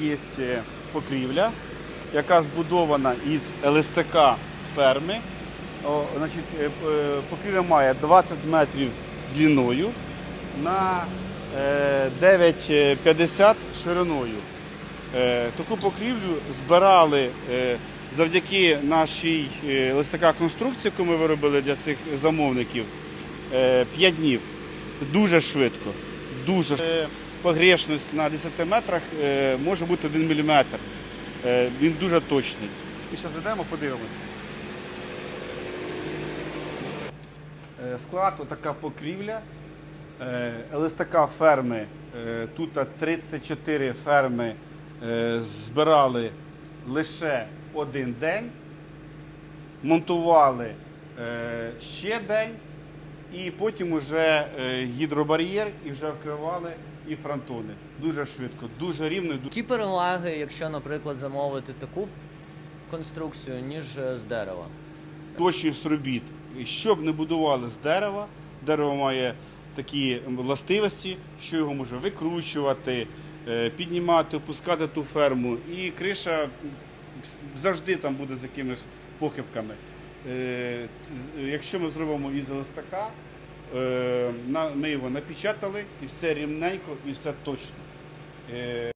Є е, покрівля, яка збудована із ЛСТК ферми. О, значить, е, е, покрівля має 20 метрів длиною на е, 9,50 шириною. Таку покрівлю збирали завдяки нашій ЛСТК конструкції, яку ми виробили для цих замовників, 5 днів. Дуже швидко. Дуже. Е, Погрешність на 10 метрах е, може бути 1 мм. Він дуже точний. І зараз йдемо, подивимося. Е, Склад отака покрівля. Е, ЛСТК ферми. е, Тут 34 ферми е, збирали лише один день, монтували е, ще день, і потім вже е, гідробар'єр і вже вкривали і фронтони. Дуже швидко, дуже рівно. Які переваги, якщо, наприклад, замовити таку конструкцію, ніж е, з дерева? точність робіт. Що б не будували з дерева, дерево має такі властивості, що його може викручувати, е, піднімати, опускати ту ферму. І криша завжди там буде з якимись похибками. Е, з- Якщо ми зробимо із листака, е, ми його напечатали, і все рівненько, і все точно. Е,